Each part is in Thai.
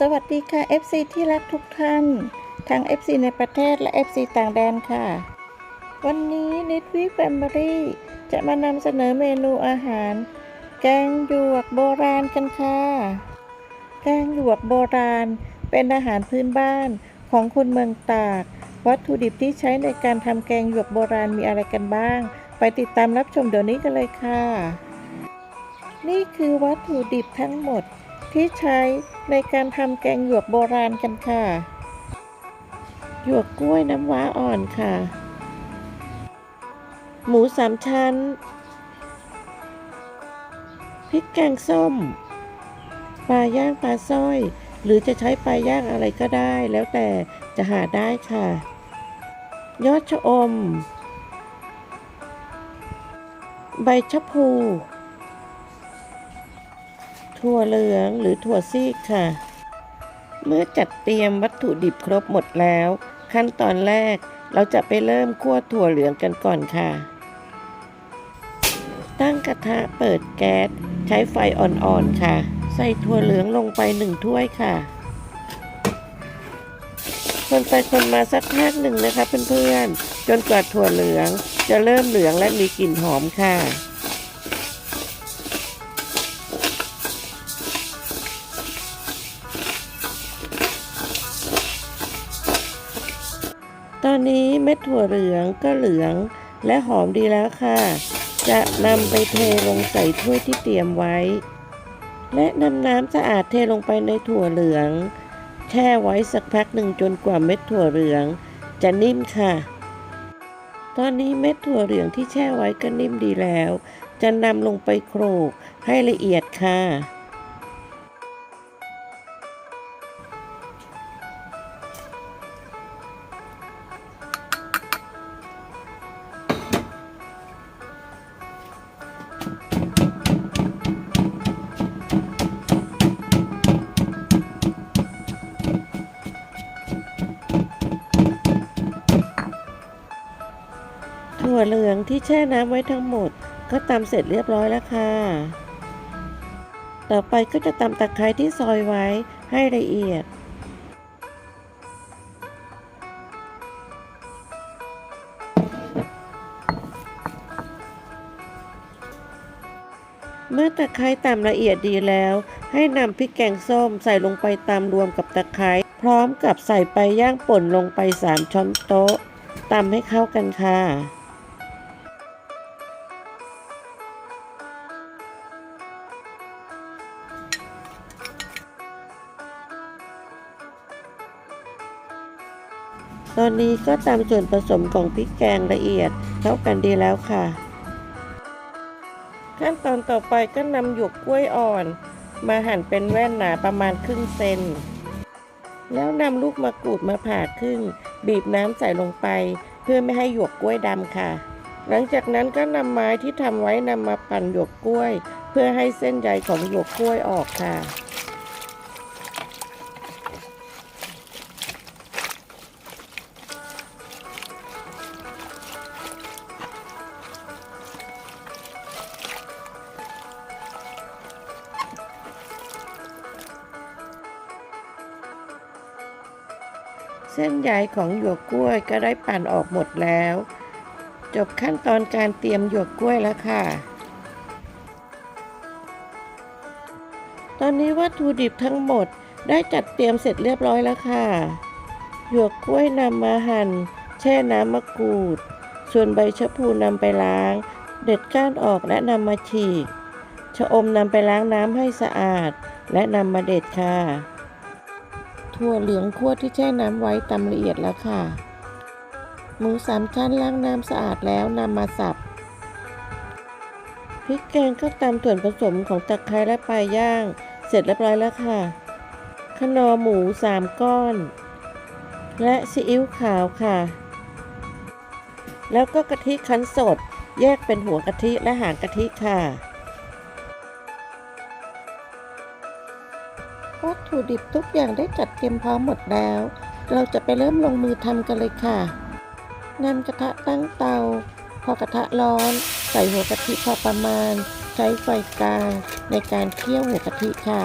สวัสดีค่ะ FC ที่รักทุกท่าน ทั้ง FC ในประเทศและ FC ต่างแดนค่ะ วันนี้นิดวิแฟมิลี่จะมานำเสนอเมนูอาหาร แกงหยวกโบราณกันค่ะ แกงหยวกโบราณเป็นอาหารพื้นบ้านของคนเมืองตาก วัตถุดิบที่ใช้ในการทำแกงหยวกโบราณมีอะไรกันบ้าง ไปติดตามรับชมเดี๋ยวนี้กันเลยค่ะ นี่คือวัตถุดิบทั้งหมด ที่ใช้ในการทำแกงหยวกโบราณกันค่ะ หยวกกล้วยน้ำว้าอ่อนค่ะ หมูสามชั้น พริกแกงส้ม ปลาย่างปลาสร้อย หรือจะใช้ปลาย่างอะไรก็ได้ แล้วแต่จะหาได้ค่ะ ยอดชะอม ใบชะพู ถั่วเหลืองหรือถั่วซีกค่ะ เมื่อจัดเตรียมวัตถุดิบครบหมดแล้ว ขั้นตอนแรกเราจะไปเริ่มคั่วถั่วเหลืองกันก่อนค่ะ ตั้งกระทะเปิดแก๊สใช้ไฟอ่อนๆค่ะ ใส่ถั่วเหลืองลงไปหนึ่งถ้วยค่ะ คนไปคนมาสักพักหนึ่งนะคะเพื่อนๆจนกว่าถั่วเหลืองจะเริ่มเหลืองและมีกลิ่นหอมค่ะ เม็ดถั่วเหลืองก็เหลืองและหอมดีแล้วค่ะ จะนำไปเทลงใส่ถ้วยที่เตรียมไว้ และนำน้ำสะอาดเทลงไปในถั่วเหลือง แช่ไว้สักพักหนึ่งจนกว่าเม็ดถั่วเหลือง จะนิ่มค่ะ ตอนนี้เม็ดถั่วเหลืองที่แช่ไว้ก็นิ่มดีแล้ว จะนำลงไปโขลกให้ละเอียดค่ะ เหลืองที่แช่น้ำไว้ทั้งหมด ก็ตำเสร็จเรียบร้อยแล้วค่ะ ต่อไปก็จะตำตะไคร้ที่ซอยไว้ให้ละเอียดเมื่อตะไคร้ตำละเอียดดีแล้ว ให้นำพริกแกงส้มใส่ลงไปตำรวมกับตะไคร้พร้อมกับใส่ไปย่างป่นลงไป 3 ช้อนโต๊ะตำให้เข้ากันค่ะ ตอนนี้ก็ตามส่วนผสมของพริกแกงละเอียดเข้ากันดีแล้วค่ะ ขั้นตอนต่อไปก็นำหยวกกล้วยอ่อน มาหั่นเป็นแว่นหนาประมาณครึ่งเซน แล้วนำลูกมะกรูดมาผ่าครึ่ง บีบน้ำใส่ลงไป เพื่อไม่ให้หยวกกล้วยดำค่ะ หลังจากนั้นก็นำไม้ที่ทำไว้นำมาปั่นหยวกกล้วย เพื่อให้เส้นใยของหยวกกล้วยออกค่ะ เส้นใยของหยวกกล้วยก็ได้ปั่นออกหมดแล้ว จบขั้นตอนการเตรียมหยวกกล้วยแล้วค่ะ ตอนนี้วัตถุดิบทั้งหมดได้จัดเตรียมเสร็จเรียบร้อยแล้วค่ะหยวกกล้วยนำมาหั่นแช่น้ำมะกรูด ส่วนใบชะพูนำไปล้าง เด็ดก้านออกและนำมาฉีกชะอมนำไปล้างน้ำให้สะอาด และนำมาเด็ดค่ะ ถั่วเหลืองคั่วที่แช่น้ำไว้ตำละเอียดแล้วค่ะ หมูสามชั้นล้างน้ำสะอาดแล้วนำมาสับ พริกแกงก็ตำส่วนผสมของตะไคร้และปลาย่าง เสร็จเรียบร้อยแล้วค่ะ ขนอหมูสามก้อน และซีอิ๊วขาวค่ะ แล้วก็กะทิคั้นสด แยกเป็นหัวกะทิและหางกะทิค่ะ ถุดิบทุกอย่างได้จัดเตรียมพร้อมหมดแล้ว เราจะไปเริ่มลงมือทำกันเลยค่ะนำกระทะตั้งเตา พอกระทะร้อน ใส่หัวกะทิพอประมาณ ใช้ไฟกลางในการเคี่ยวหัวกะทิค่ะ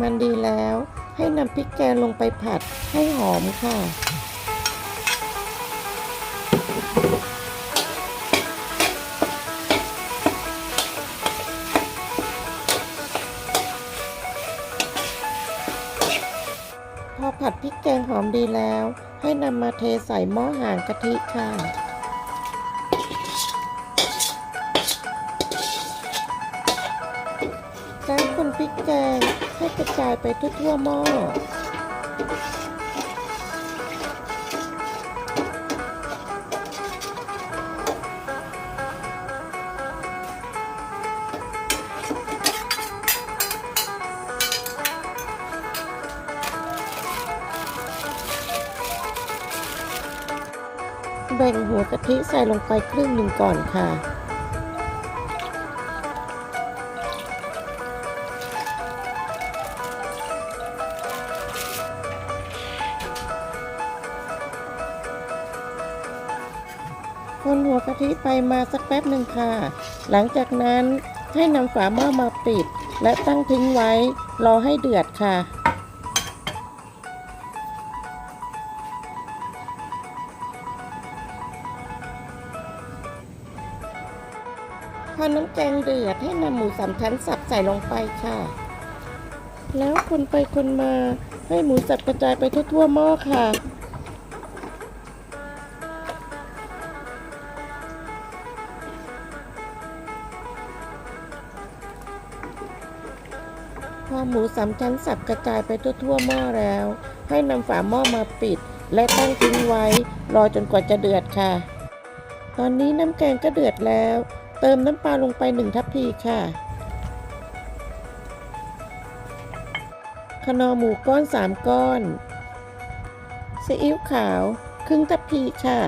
มันดีแล้ว ให้นำพริกแกงลงไปผัดให้หอมค่ะ พอผัดพริกแกงหอมดีแล้ว ให้นำมาเทใส่หม้อห่างกะทิค่ะ จายไปทั่วหม้อ แบ่งหัวกะทิใส่ลงไปครึ่งหนึ่งก่อนค่ะ หัวกะทิไปมาสักแป๊บหนึ่งค่ะ หลังจากนั้นให้นำฝาหม้อมาปิด และตั้งทิ้งไว้รอให้เดือดค่ะ พอน้ำแกงเดือดให้นำหมูสามชั้นสับใส่ลงไปค่ะ แล้วคนไปคนมาให้หมูสับกระจายไปทั่วๆหม้อค่ะ อหมูสามชั้นสับกระจายไปทั่วๆหม้อแล้ว ให้นำฝาหม้อมาปิด และตั้งทิ้งไว้ รอจนกว่าจะเดือดค่ะ ตอนนี้น้ำแกงก็เดือดแล้ว เติมน้ำปลาลงไปหนึ่งทัพพีค่ะขนอหมูก้อนสามก้อนซีอิ๊วขาว ครึ่งทัพพีค่ะ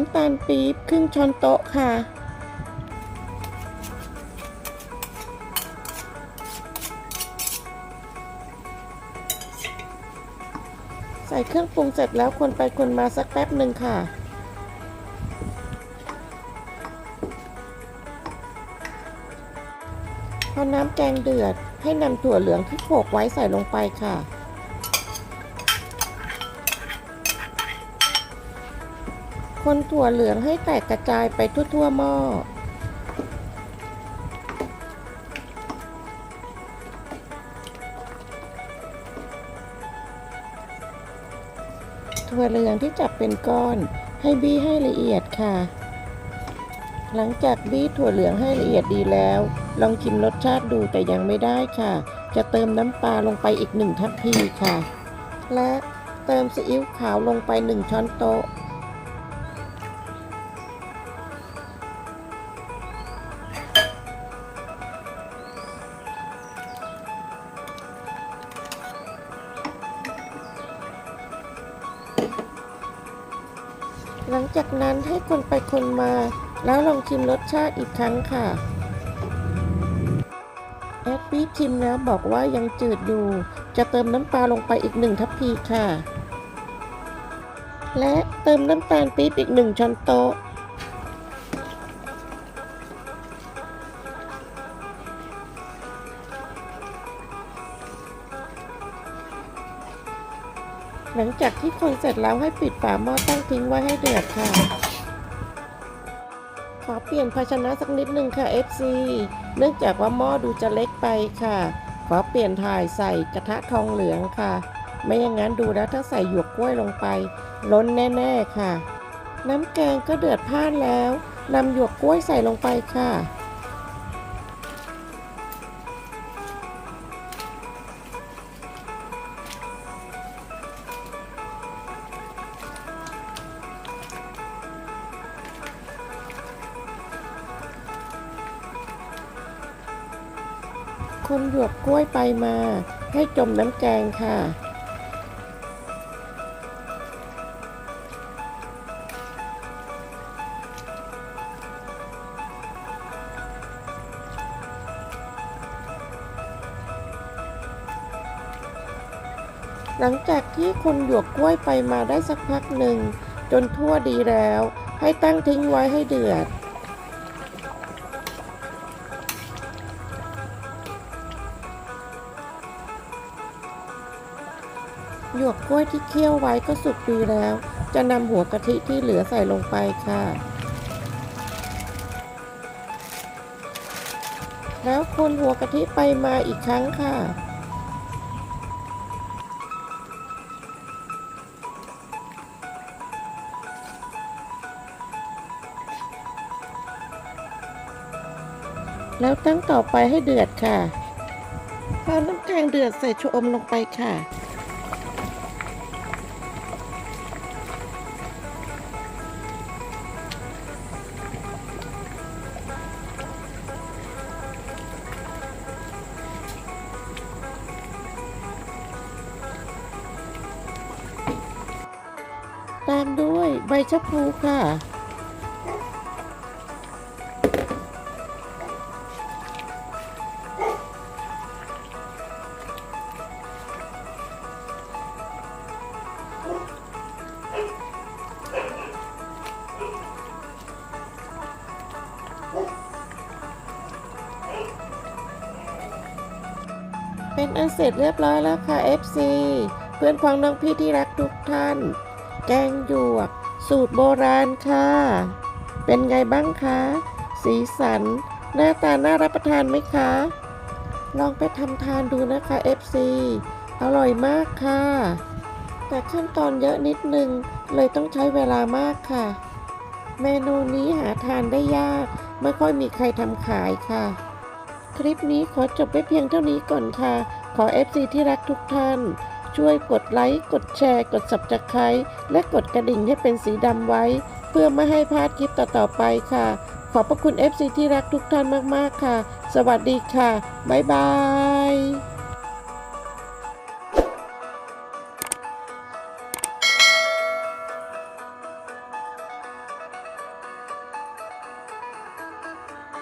น้ำตาลปี๊บครึ่งช้อนโต๊ะค่ะ ใส่เครื่องปรุงเสร็จแล้วคนไปคนมาสักแป๊บหนึ่งค่ะพอน้ำแกงเดือดให้นำถั่วเหลืองที่โขลกไว้ใส่ลงไปค่ะ คนถั่วเหลืองให้แตกกระจายไปทั่วๆหม้อ ถั่วเหลืองที่จับเป็นก้อนให้บี้ให้ละเอียดค่ะ หลังจากบี้ถั่วเหลืองให้ละเอียดดีแล้ว ลองชิมรสชาติดูแต่ยังไม่ได้ค่ะ จะเติมน้ำปลาลงไปอีกหนึ่งทัพพีค่ะ และเติมซีอิ๊วขาวลงไปหนึ่งช้อนโต๊ะ หลังจากนั้นให้คนไปคนมา แล้วลองชิมรสชาติอีกครั้งค่ะ แอดบี้ชิมแล้วบอกว่ายังจืดอยู่ จะเติมน้ำปลาลงไปอีกหนึ่งทัพพีค่ะ และเติมน้ำตาลปี๊บอีกหนึ่งช้อนโต๊ะ หลังจากที่คนเสร็จแล้วให้ปิดฝาหม้อตั้งทิ้งไว้ให้เดือดค่ะ ขอเปลี่ยนภาชนะสักนิดนึงค่ะ FC เนื่องจากว่าหม้อดูจะเล็กไปค่ะ ขอเปลี่ยนถ่ายใส่กระทะทองเหลืองค่ะ ไม่อย่างนั้นดูแล้วถ้าใส่หยวกกล้วยลงไป ล้นแน่ๆค่ะ น้ำแกงก็เดือดพล่านแล้วนำหยวกกล้วยใส่ลงไปค่ะ คนหยวกกล้วยไปมา ให้จมน้ำแกงค่ะ หลังจากที่คนหยวกกล้วยไปมาได้สักพักหนึ่ง จนทั่วดีแล้ว ให้ตั้งทิ้งไว้ให้เดือด กล้วยที่เคี่ยวไว้ก็สุกดีแล้ว จะนำหัวกะทิที่เหลือใส่ลงไปค่ะ แล้วคนหัวกะทิไปมาอีกครั้งค่ะแล้วตั้งต่อไปให้เดือดค่ะพอน้ำแกงเดือดใส่ชะอมลงไปค่ะ ชะพูค่ะ เป็นอันเสร็จเรียบร้อยแล้วค่ะ FC เพื่อนพ้องน้องพี่ที่รักทุกท่าน แกงหยวก สูตรโบราณค่ะ เป็นไงบ้างคะ สีสัน หน้าตาน่ารับประทานไหมคะ ลองไปทำทานดูนะคะ FC อร่อยมากค่ะ แต่ขั้นตอนเยอะนิดนึง เลยต้องใช้เวลามากค่ะ เมนูนี้หาทานได้ยาก ไม่ค่อยมีใครทำขายค่ะ คลิปนี้ขอจบไว้เพียงเท่านี้ก่อนค่ะ ขอ FC ที่รักทุกท่าน ช่วยกดไลค์ กดแชร์ กด subscribe และกดกระดิ่งให้เป็นสีดำไว้ เพื่อไม่ให้พลาดคลิปต่อ ๆ ไปค่ะ ขอบพระคุณ FC ที่รักทุกท่านมาก ๆ ค่ะ สวัสดีค่ะ บ๊ายบาย